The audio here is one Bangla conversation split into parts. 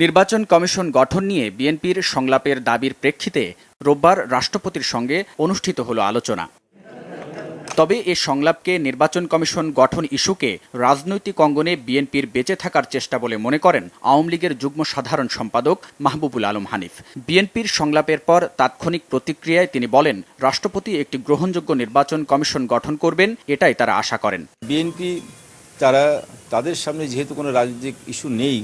নির্বাচন কমিশন গঠন নিয়ে বিএনপির সংলাপের দাবির প্রেক্ষিতে রোববার রাষ্ট্রপতির সঙ্গে অনুষ্ঠিত হলো আলোচনা। তবে এ সংলাপকে নির্বাচন কমিশন গঠন ইস্যুকে রাজনৈতিক অঙ্গনে বিএনপির বেঁচে থাকার চেষ্টা বলে মনে করেন আওয়ামী লীগের যুগ্ম সাধারণ সম্পাদক মাহবুবুল আলম হানিফ। বিএনপির সংলাপের পর তাৎক্ষণিক প্রতিক্রিয়ায় তিনি বলেন, রাষ্ট্রপতি একটি গ্রহণযোগ্য নির্বাচন কমিশন গঠন করবেন, এটাই তারা আশা করেন। বিএনপি, তারা, তাদের সামনে যেহেতু কোনো রাজনৈতিক ইস্যু নেই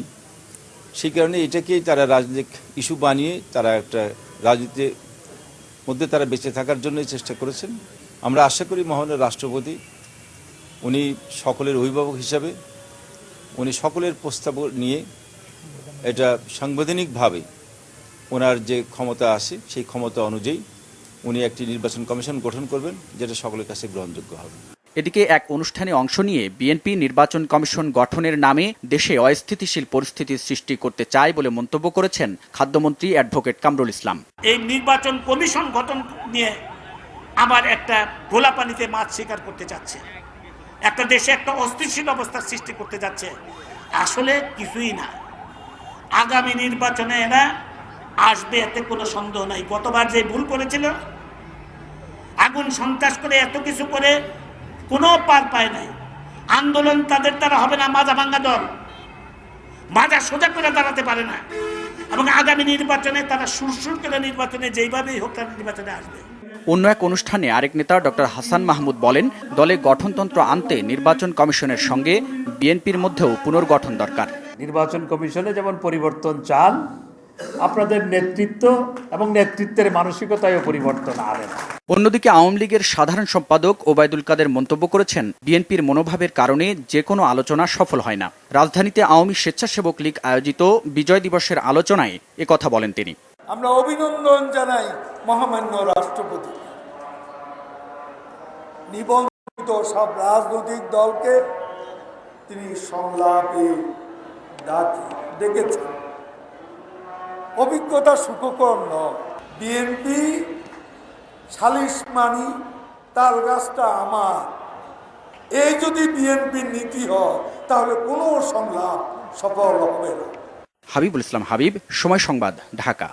সেই কারণে এটাকেই তারা রাজনৈতিক ইস্যু বানিয়ে তারা একটা রাজনীতির মধ্যে তারা বেঁচে থাকার জন্যই চেষ্টা করেছেন। আমরা আশা করি মহানের রাষ্ট্রপতি, উনি সকলের অভিভাবক হিসাবে, উনি সকলের প্রস্তাব নিয়ে এটা সাংবিধানিকভাবে ওনার যে ক্ষমতা আছে, সেই ক্ষমতা অনুযায়ী উনি একটি নির্বাচন কমিশন গঠন করবেন, যেটা সকলের কাছে গ্রহণযোগ্য হবে। এদিকে এক অনুষ্ঠানে অংশ নিয়ে বিএনপি নির্বাচন কমিশন গঠনের নামে দেশে অস্থিতিশীল পরিস্থিতির সৃষ্টি করতে চায় বলে মন্তব্য করেছেন খাদ্যমন্ত্রী অ্যাডভোকেট কামরুল ইসলাম। এই নির্বাচন কমিশন গঠন নিয়ে আবার একটা গোলা পানিতে মাছ শিকার করতে যাচ্ছে। একটা দেশে একটা অস্থিতিশীল অবস্থার সৃষ্টি করতে যাচ্ছে। আসলে কিছুই না। আগামী নির্বাচনে এরা আসবে, এতে কোনো সন্দেহ নাই। গতবার যে ভুল করেছিল, আগুন সন্ত্রাস করে এত কিছু করে কোনো পার পায় নাই। আন্দোলন তাদের দ্বারা হবে না মাজা ভাঙ্গা দল। মাজা সোজা করে দাঁড়াতে পারে না। এবং আগামী নির্বাচনে তারা সুরসুর করে নির্বাচনে যেইভাবেই হোক তারা নির্বাচনে আসবে। অন্য এক অনুষ্ঠানে আরেক নেতা ডক্টর হাসান মাহমুদ বলেন দলে গঠনতন্ত্র আনতে নির্বাচন কমিশনের সঙ্গে বিএনপির মধ্যেও পুনর্গঠন দরকার। নির্বাচন কমিশনে যেমন পরিবর্তন চান আপনাদের নেতৃত্ব এবং নেতৃত্বের মানসিকতায়ও পরিবর্তন আনেন অন্যদিকে আওয়ামী লীগের সাধারণ সম্পাদক ওবায়দুল কাদের মন্তব্য করেছেন, বিএনপির মনোভাবের কারণে যে কোনো আলোচনা সফল হয় না। রাজধানীতে আওয়ামী স্বেচ্ছাসেবক লীগ আয়োজিত বিজয় দিবসের আলোচনায় একথা বলেন তিনি। আমরা অভিনন্দন জানাই মহামান্য রাষ্ট্রপতি। নিবন্ধিত সব রাজনৈতিক দলকে তিনি সংলাপে ডাক, ডেকেছেন। অভিজ্ঞতা সুখকর নয়। বিএনপি সালিশ মানি তাল গাছটা আমার। এই যদি বিএনপির নীতি হয়, তাহলে কোনো সংলাপ সফল হবে না। হাবিবুল ইসলাম হাবিব, সময় সংবাদ, ঢাকা।